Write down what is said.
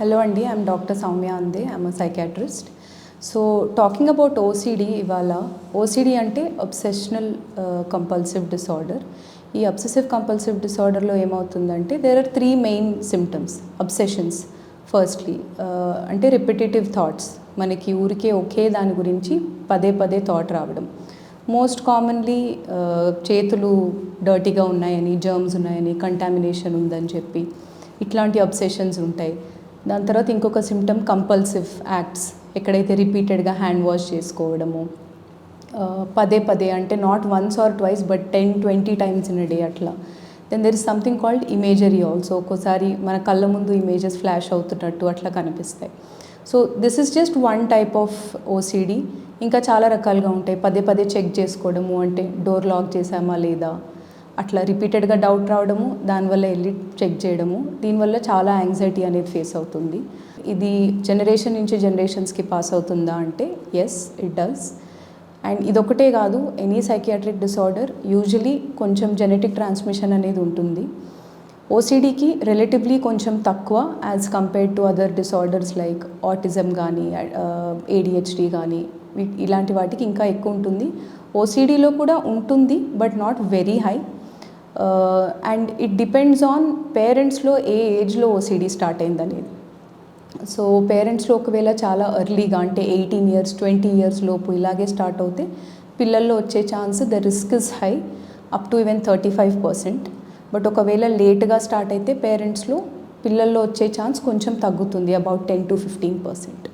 Hello అండి I'm doctor Soumya Ande I'm psychiatrist. So talking about OCD ఇవాళ OCD అంటే obsessional compulsive disorder. ఈ obsessive compulsive డిసార్డర్లో ఏమవుతుందంటే there are three main symptoms obsessions firstly అంటే repetitive thoughts మనకి ఊరికే ఒకే దాని గురించి పదే పదే థాట్ రావడం. మోస్ట్ కామన్లీ చేతులు డర్టీగా ఉన్నాయని జర్మ్స్ ఉన్నాయని కంటామినేషన్ ఉందని చెప్పి ఇట్లాంటి అబ్సెషన్స్ ఉంటాయి. దాని తర్వాత ఇంకొక సిమ్టమ్ కంపల్సివ్ యాక్ట్స్ ఎక్కడైతే రిపీటెడ్గా హ్యాండ్ వాష్ చేసుకోవడము పదే పదే అంటే not once or twice but ten twenty times in a day అట్లా. Then there is something called imagery also ఒక్కోసారి మన కళ్ళ ముందు ఇమేజెస్ ఫ్లాష్ అవుతున్నట్టు అట్లా కనిపిస్తాయి. So this is just one type of OCD ఇంకా చాలా రకాలుగా ఉంటాయి. పదే పదే చెక్ చేసుకోవడము అంటే డోర్ లాక్ చేసామా లేదా? అట్లా రిపీటెడ్గా డౌట్ రావడము దానివల్ల వెళ్ళి చెక్ చేయడము దీనివల్ల చాలా యాంగ్జైటీ అనేది ఫేస్ అవుతుంది. ఇది జనరేషన్ నుంచి జనరేషన్స్కి పాస్ అవుతుందా అంటే ఎస్ ఇట్ డస్ అండ్ ఇదొకటే కాదు ఎనీ సైకియాట్రిక్ డిసార్డర్ యూజువలీ కొంచెం జెనెటిక్ ట్రాన్స్మిషన్ అనేది ఉంటుంది. ఓసిడీకి రిలేటివ్లీ కొంచెం తక్కువ as compared to other disorders like autism కానీ ఏడిహెచ్డి కానీ ఇలాంటి వాటికి ఇంకా ఎక్కువ ఉంటుంది. ఓసిడీలో కూడా ఉంటుంది but not very high and it depends on పేరెంట్స్లో ఏ ఏజ్లో ఓసిడీ స్టార్ట్ అయింది అనేది సో పేరెంట్స్లో ఒకవేళ చాలా ఎర్లీగా అంటే ఎయిటీన్ ఇయర్స్ ట్వంటీ ఇయర్స్ లోపు ఇలాగే స్టార్ట్ అవుతే పిల్లల్లో వచ్చే chance the risk is high up to even thirty five percent but ఒకవేళ లేట్గా స్టార్ట్ అయితే పేరెంట్స్లో పిల్లల్లో వచ్చే ఛాన్స్ కొంచెం తగ్గుతుంది about ten to fifteen percent